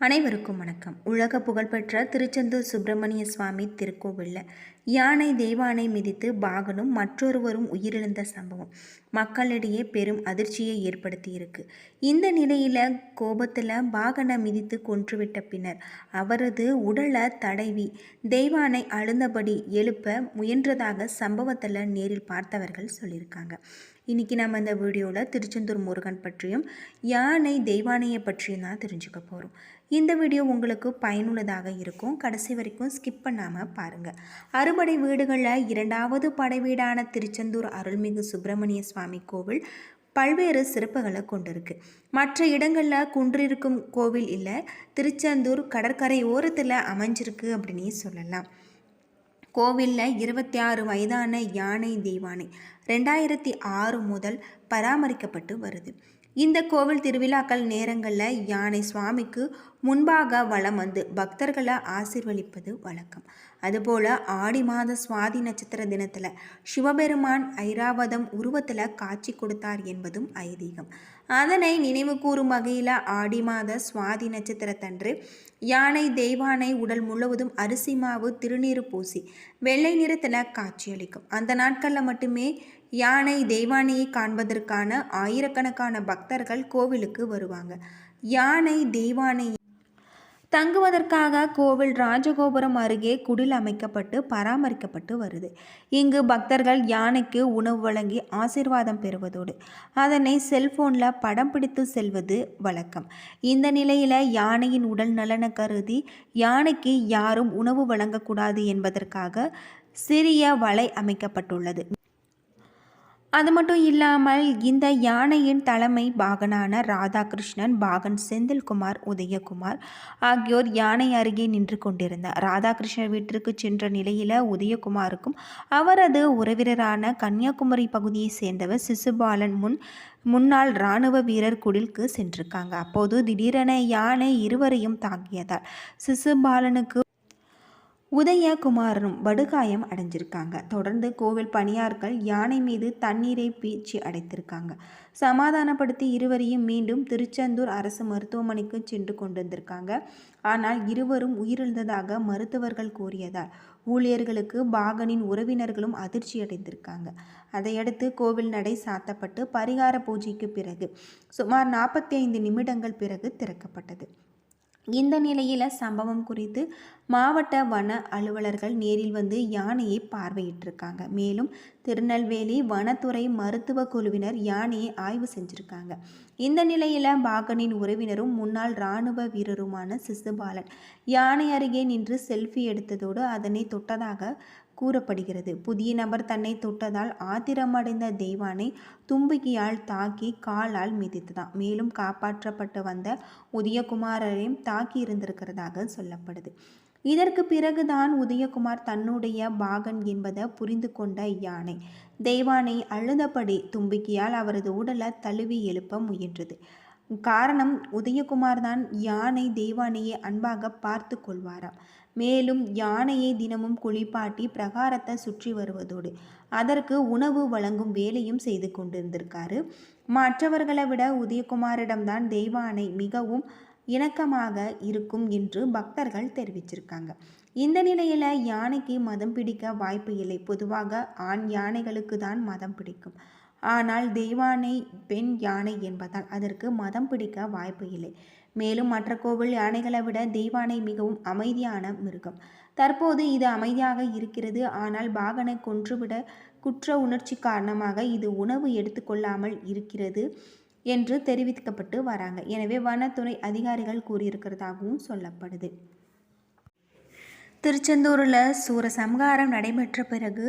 அனைவருக்கும் வணக்கம். உலக புகழ்பெற்ற திருச்செந்தூர் சுப்பிரமணிய சுவாமி திருக்கோவிலில் யானை தெய்வானை மிதித்து பாகனும் மற்றொருவரும் உயிரிழந்த சம்பவம். மக்களிடையே பெரும் அதிர்ச்சியை ஏற்படுத்தியிருக்கு. இந்த நிலையில் கோபத்தில் பாகனை மிதித்து கொன்றுவிட்ட பின்னர் அவரது உடலை தடவி தெய்வானை அழுந்தபடி எழுப்ப முயன்றதாக சம்பவத்தில் நேரில் பார்த்தவர்கள் சொல்லியிருக்காங்க. இன்றைக்கி நம்ம இந்த வீடியோவில் திருச்செந்தூர் முருகன் பற்றியும் யானை தெய்வானையை பற்றியும் தான் தெரிஞ்சுக்க போகிறோம் இந்த வீடியோ உங்களுக்கு பயனுள்ளதாக இருக்கும். கடைசி வரைக்கும் ஸ்கிப் பண்ணாமல் பாருங்கள் அறுபடை வீடுகளில் இரண்டாவது படை வீடான திருச்செந்தூர் அருள்மிகு சுப்பிரமணிய சுவாமி கோவில் பல்வேறு சிறப்புகளை கொண்டிருக்கு. மற்ற இடங்களில் குன்றிருக்கும் கோவில் இல்லை திருச்செந்தூர் கடற்கரை ஓரத்தில் அமைஞ்சிருக்கு அப்படின்னே சொல்லலாம். கோவிலில் இருபத்தி ஆறு வயதான யானை தெய்வானை ரெண்டாயிரத்தி ஆறு முதல் பராமரிக்கப்பட்டு வருது. இந்த கோவில் திருவிழாக்கள் நேரங்களில் யானை சுவாமிக்கு முன்பாக வலம் வந்து பக்தர்களை ஆசிர்வலிப்பது வழக்கம். அதுபோல் ஆடி மாத சுவாதி நட்சத்திர தினத்தில் சிவபெருமான் ஐராவதம் உருவத்தில் காட்சி கொடுத்தார் என்பதும் ஐதீகம். அதனை நினைவு கூறும் வகையில் ஆடி மாத சுவாதி நட்சத்திரத்தன்று யானை தெய்வானை உடல் முழுவதும் அரிசி மாவு திருநீர் பூசி வெள்ளை நிறத்தில் காட்சியளிக்கும். அந்த நாட்களில் மட்டுமே யானை தெய்வானையை காண்பதற்கான ஆயிரக்கணக்கான பக்தர்கள் கோவிலுக்கு வருவாங்க. யானை தெய்வானை தங்குவதற்காக கோவில் ராஜகோபுரம் அருகே குடில் அமைக்கப்பட்டு பராமரிக்கப்பட்டு வருது. இங்கு பக்தர்கள் யானைக்கு உணவு வழங்கி ஆசிர்வாதம் பெறுவதோடு அதனை செல்போனில் படம் பிடித்து செல்வது வழக்கம். இந்த நிலையில் யானையின் உடல் நலனை கருதி யானைக்கு யாரும் உணவு வழங்கக்கூடாது என்பதற்காக சிறிய வலை அமைக்கப்பட்டுள்ளது. அது மட்டும் இல்லாமல் இந்த யானையின் தலைமை பாகனான ராதாகிருஷ்ணன் பாகன் செந்தில்குமார் உதயகுமார் ஆகியோர் யானை அருகே நின்று கொண்டிருந்தார். ராதாகிருஷ்ணன் வீட்டிற்கு சென்ற நிலையில் உதயகுமாருக்கும் அவரது உறவினரான கன்னியாகுமரி பகுதியை சேர்ந்தவர் சிசுபாலன் முன் முன்னாள் இராணுவ வீரர் குடிலுக்கு சென்றிருக்காங்க. அப்போது திடீரென யானை இருவரையும் தாக்கியதால் சிசுபாலனுக்கு உதயகுமாரனும் படுகாயம் அடைஞ்சிருக்காங்க. தொடர்ந்து கோவில் பணியார்கள் யானை மீது தண்ணீரை பீச்சி அடைத்திருக்காங்க. சமாதானப்படுத்தி இருவரையும் மீண்டும் திருச்செந்தூர் அரசு மருத்துவமனைக்கு சென்று கொண்டு வந்திருக்காங்க ஆனால் இருவரும் உயிரிழந்ததாக மருத்துவர்கள் கூறியதால் ஊழியர்களுக்கு பாகனின் உறவினர்களும் அதிர்ச்சி அடைந்திருக்காங்க. அதையடுத்து கோவில் நடை சாத்தப்பட்டு பரிகார பூஜைக்கு பிறகு சுமார் நாற்பத்தி ஐந்து நிமிடங்கள் பிறகு திறக்கப்பட்டது. இந்த நிலையில் சம்பவம் குறித்து மாவட்ட வன அலுவலர்கள் நேரில் வந்து யானையை பார்வையிட்டிருக்காங்க. மேலும் திருநெல்வேலி வனத்துறை மருத்துவ குழுவினர் யானையை ஆய்வு செஞ்சுருக்காங்க. இந்த நிலையில் பாகனின் உறவினரும் முன்னாள் இராணுவ வீரருமான சிசுபாலன் யானை அருகே நின்று செல்ஃபி எடுத்ததோடு அதனை தொட்டதாக கூறப்படுகிறது. புதிய நபர் தன்னை தொட்டதால் ஆத்திரமடைந்த தெய்வானை தும்பிக்கையால் தாக்கி காலால் மிதித்துதான் மேலும் காப்பாற்றப்பட்டு வந்த உதயகுமாரரையும் தாக்கி இருந்திருக்கிறதாக சொல்லப்படுது. இதற்கு பிறகுதான் உதயகுமார் தன்னுடைய பாகன் என்பதை புரிந்து கொண்ட யானை தெய்வானை அழுதபடி தும்பிக்கையால் அவரது உடலை தழுவி எழுப்ப முயன்றது. காரணம் உதயகுமார் தான் யானை தெய்வானையை அன்பாக பார்த்து கொள்வாராம். மேலும் யானையை தினமும் குளிப்பாட்டி பிரகாரத்தை சுற்றி வருவதோடு அதற்கு உணவு வழங்கும் வேலையும் செய்து கொண்டிருந்திருக்காரு. மற்றவர்களை விட உதயகுமாரிடம்தான் தெய்வானை மிகவும் இணக்கமாக இருக்கும் என்று பக்தர்கள் தெரிவிச்சிருக்காங்க. இந்த நிலையில் யானைக்கு மதம் பிடிக்க வாய்ப்பு இல்லை. பொதுவாக ஆண் யானைகளுக்கு தான் மதம் பிடிக்கும். ஆனால் தெய்வானை பெண் யானை என்பதால் அதற்கு மதம் பிடிக்க வாய்ப்பு இல்லை. மேலும் மற்ற கோவில் யானைகளை விட தெய்வானை மிகவும் அமைதியான மிருகம். தற்போது இது அமைதியாக இருக்கிறது. ஆனால் பாகனை கொன்றுவிட குற்ற உணர்ச்சி காரணமாக இது உணவு எடுத்துக்கொள்ளாமல் இருக்கிறது என்று தெரிவிக்கப்பட்டு வராங்க. எனவே வனத்துறை அதிகாரிகள் கூறியிருக்கிறதாகவும் சொல்லப்படுது. திருச்செந்தூரில் சூரசம்ஹாரம் நடைபெற்ற பிறகு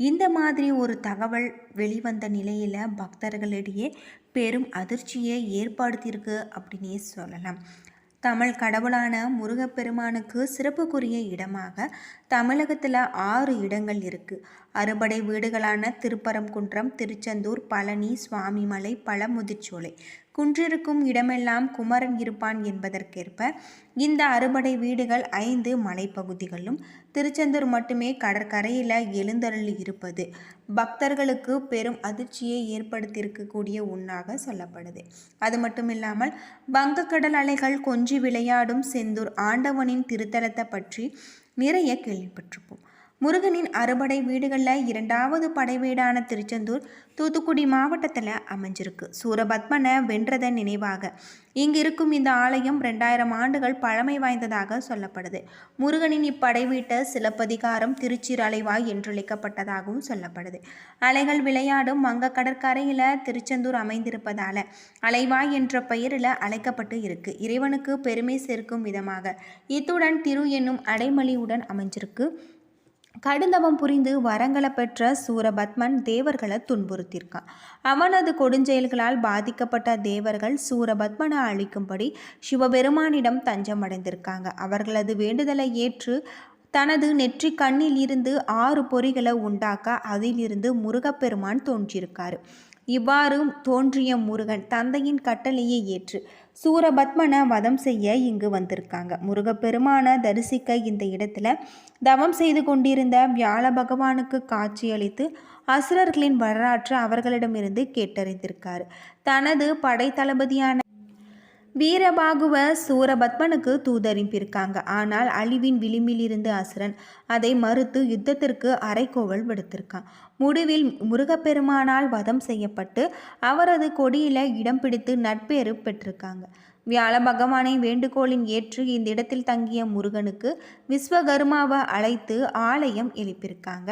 இந்த மாதிரி ஒரு தகவல் வெளிவந்த நிலையில் பக்தர்களிடையே பெரும் அதிர்ச்சியை ஏற்படுத்தியிருக்கு அப்படின்னே சொல்லலாம். தமிழ் கடவுளான முருகப்பெருமானுக்கு சிறப்புக்குரிய இடமாக தமிழகத்தில் ஆறு இடங்கள் இருக்குது அறுபடை வீடுகளான திருப்பரங்குன்றம் திருச்செந்தூர் பழனி சுவாமிமலை பழமுதிர்ச்சோலை குன்றிருக்கும் இடமெல்லாம் குமரன் இருப்பான் என்பதற்கேற்ப இந்த அறுபடை வீடுகள் ஐந்து மலைப்பகுதிகளிலும் திருச்செந்தூர் மட்டுமே கடற்கரையில் எழுந்தருளி இருப்பது. பக்தர்களுக்கு பெரும் அதிர்ச்சியை ஏற்படுத்தியிருக்கக்கூடிய ஒன்றாக சொல்லப்படுது. அது மட்டும் இல்லாமல் வங்கக்கடல் அலைகள் கொஞ்சி விளையாடும் செந்தூர் ஆண்டவனின் திருத்தலத்தை பற்றி நிறைய கேள்விப்பட்டிருப்போம். முருகனின் அறுபடை வீடுகளில் இரண்டாவது படை வீடான திருச்செந்தூர் தூத்துக்குடி மாவட்டத்தில் அமைஞ்சிருக்கு. சூரபத்மனை வென்றதன் நினைவாக. இங்கு இருக்கும் இந்த ஆலயம் ரெண்டாயிரம் ஆண்டுகள் பழமை வாய்ந்ததாக சொல்லப்படுது. முருகனின் இப்படை வீட்டை சிலப்பதிகாரம் திருச்சிரலைவாய் என்றழைக்கப்பட்டதாகவும் சொல்லப்படுது. அலைகள் விளையாடும் வங்க கடற்கரையில் திருச்செந்தூர் அமைந்திருப்பதால் அலைவாய் என்ற பெயரில் அழைக்கப்பட்டு இருக்கு. இறைவனுக்கு பெருமை சேர்க்கும் விதமாக. இத்துடன் திரு என்னும் அடைமொழியுடன் அமைஞ்சிருக்கு. கடுந்தவம் புரிந்து வரங்களை பெற்ற சூரபத்மன் தேவர்களை துன்புறுத்தியிருக்கான். அவனது கொடுஞ்செயல்களால் பாதிக்கப்பட்ட தேவர்கள் சூரபத்மனை அழிக்கும்படி சிவபெருமானிடம் தஞ்சம் அடைந்திருக்காங்க அவர்களது வேண்டுதலை ஏற்று தனது நெற்றி கண்ணில் இருந்து ஆறு பொறிகளை உண்டாக்க அதிலிருந்து முருகப்பெருமான் தோன்றியிருக்காரு. இவ்வாறு தோன்றிய முருகன் தந்தையின் கட்டளையை ஏற்று சூரபத்மனை வதம் செய்ய இங்கு வந்திருக்காங்க. முருகப்பெருமான தரிசிக்க இந்த இடத்துல தவம் செய்து கொண்டிருந்த வியாழ பகவானுக்கு காட்சியளித்து அசுரர்களின் வரலாற்று அவர்களிடமிருந்து கேட்டறிந்திருக்கார். தனது படைத்தளபதியான வீரபாகுவ சூரபத்மனுக்கு தூதரிப்பிருக்காங்க ஆனால் அழிவின் விளிம்பிலிருந்து அசுரன் அதை மறுத்து யுத்தத்திற்கு அரைக்கோவல் விடுத்திருக்கான். முடிவில் முருகப்பெருமானால் வதம் செய்யப்பட்டு அவரது கொடியில இடம் பிடித்து நட்பேறு பெற்றிருக்காங்க. வியாழ பகவானை வேண்டுகோளின் ஏற்று இந்த இடத்தில் தங்கிய முருகனுக்கு விஸ்வகர்மாவை அழைத்து ஆலயம் எழுப்பியிருக்காங்க.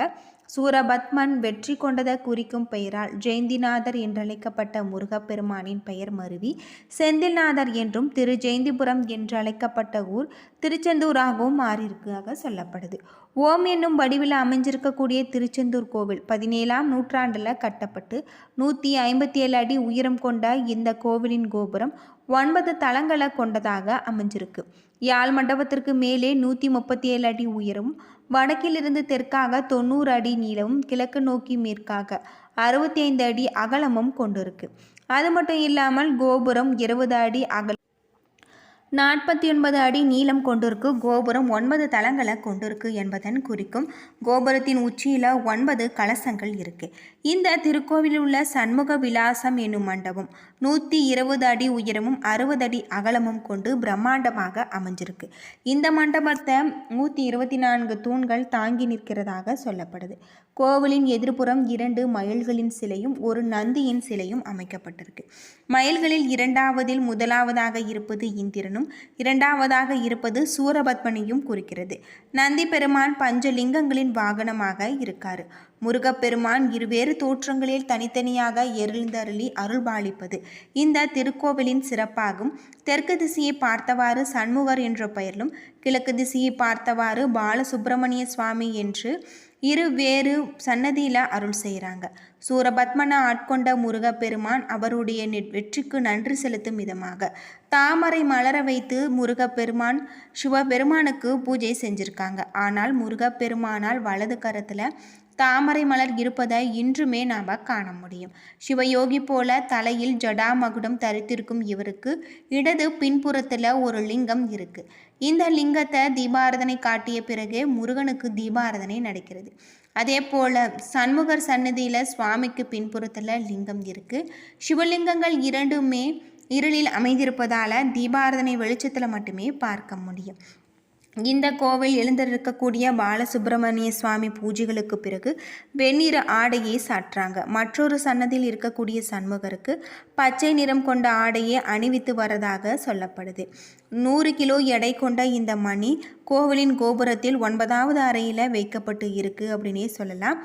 சூரபத்மன் வெற்றி கொண்டதை குறிக்கும் பெயரால் ஜெயந்திநாதர் என்றழைக்கப்பட்ட முருகப்பெருமானின் பெயர் மருவி. செந்தில்நாதர் என்றும் திரு ஜெயந்திபுரம் என்றழைக்கப்பட்ட ஊர் திருச்செந்தூராகவும் மாறியிருக்காக சொல்லப்படுது. ஓம் என்னும் வடிவில் அமைஞ்சிருக்கக்கூடிய திருச்செந்தூர் கோவில் பதினேழாம் நூற்றாண்டில் கட்டப்பட்டு நூற்றி ஐம்பத்தி ஏழு அடி உயரம் கொண்ட இந்த கோவிலின் கோபுரம் ஒன்பது தளங்களை கொண்டதாக அமைஞ்சிருக்கு. யாழ் மண்டபத்திற்கு மேலே நூற்றி முப்பத்தி ஏழு அடி உயரம் வடக்கிலிருந்து தெற்காக தொண்ணூறு அடி நீளமும் கிழக்கு நோக்கி மேற்காக அறுபத்தி ஐந்து அடி அகலமும் கொண்டிருக்கு. அது மட்டும் இல்லாமல் கோபுரம் இருபது அடி அகல் நாற்பத்தி ஒன்பது அடி நீளம் கொண்டிருக்கு. கோபுரம் ஒன்பது தளங்களை கொண்டிருக்கு என்பதன் குறிக்கும் கோபுரத்தின் உச்சியில் ஒன்பது கலசங்கள் இருக்கு. இந்த திருக்கோவிலில் உள்ள சண்முக விலாசம் என்னும் மண்டபம் நூற்றி இருபது அடி உயரமும் அறுபது அடி அகலமும் கொண்டு பிரம்மாண்டமாக அமைஞ்சிருக்கு. இந்த மண்டபத்தை நூற்றி இருபத்தி நான்கு தூண்கள் தாங்கி நிற்கிறதாக சொல்லப்படுது. கோவிலின் எதிர்ப்புறம் இரண்டு மயில்களின் சிலையும் ஒரு நந்தியின் சிலையும் அமைக்கப்பட்டிருக்கு. மயில்களில் இரண்டாவதில் முதலாவதாக இருப்பது இந்திரனும் இரண்டாவதாக இருப்பது சூரபத்மனையும் குறிக்கிறது. நந்தி பெருமான் பஞ்சலிங்கங்களின் வாகனமாக இருக்கார். முருகப்பெருமான் இருவேறு தோற்றங்களில் தனித்தனியாக எருந்தருளி அருள்பாலிப்பது. இந்த திருக்கோவிலின் சிறப்பாகும். தெற்கு திசையை பார்த்தவாறு சண்முகர் என்ற பெயரிலும் கிழக்கு திசையை பார்த்தவாறு பாலசுப்பிரமணிய சுவாமி என்று இரு வேறு சன்னதியில் அருள் செய்கிறாங்க சூரபத்மனை ஆட்கொண்ட முருகப்பெருமான் அவருடைய வெற்றிக்கு நன்றி செலுத்தும் விதமாக. தாமரை மலர வைத்து முருகப்பெருமான் சிவபெருமானுக்கு பூஜை செஞ்சுருக்காங்க. ஆனால் முருகப்பெருமானால் வலது கரத்தில் தாமரை மலர் இருப்பதை இன்றுமே நாம் காண முடியும். சிவயோகி போல தலையில் ஜடாமகுடம் தரித்திருக்கும் இவருக்கு இடது பின்புறத்தில் ஒரு லிங்கம் இருக்கு. இந்த லிங்கத்தை தீபாரதனை காட்டிய பிறகே முருகனுக்கு தீபாரதனை நடக்கிறது. அதே போல் சண்முகர் சன்னதியில் சுவாமிக்கு பின்புறத்தில் லிங்கம் இருக்குது சிவலிங்கங்கள் இரண்டுமே இருளில் அமைந்திருப்பதால் தீபாரதனை வெளிச்சத்தில் மட்டுமே பார்க்க முடியும். இந்த கோவில் எழுந்திருக்கக்கூடிய பாலசுப்பிரமணிய சுவாமி பூஜைகளுக்கு பிறகு வெண்ணிற ஆடையை சாற்றாங்க. மற்றொரு சன்னதியில் இருக்கக்கூடிய சண்முகருக்கு பச்சை நிறம் கொண்ட ஆடையை அணிவித்து வரதாக சொல்லப்படுது. நூறு கிலோ எடை கொண்ட இந்த மணி கோவிலின் கோபுரத்தில் ஒன்பதாவது அறையில் வைக்கப்பட்டு இருக்குது அப்படின்னே சொல்லலாம்.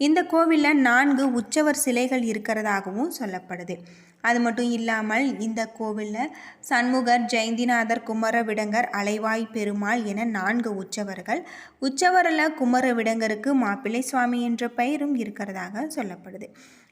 இந்த கோவிலில் நான்கு உற்சவர் சிலைகள் இருக்கிறதாகவும் சொல்லப்படுது. அது மட்டும் இல்லாமல் இந்த கோவிலில் சண்முகர் ஜெயந்திநாதர் குமரவிடங்கர் அலைவாய் பெருமாள் என நான்கு உற்சவர்கள். உற்சவரில் குமரவிடங்கருக்கு மாப்பிள்ளை சுவாமி என்ற பெயரும் இருக்கிறதாக சொல்லப்படுது.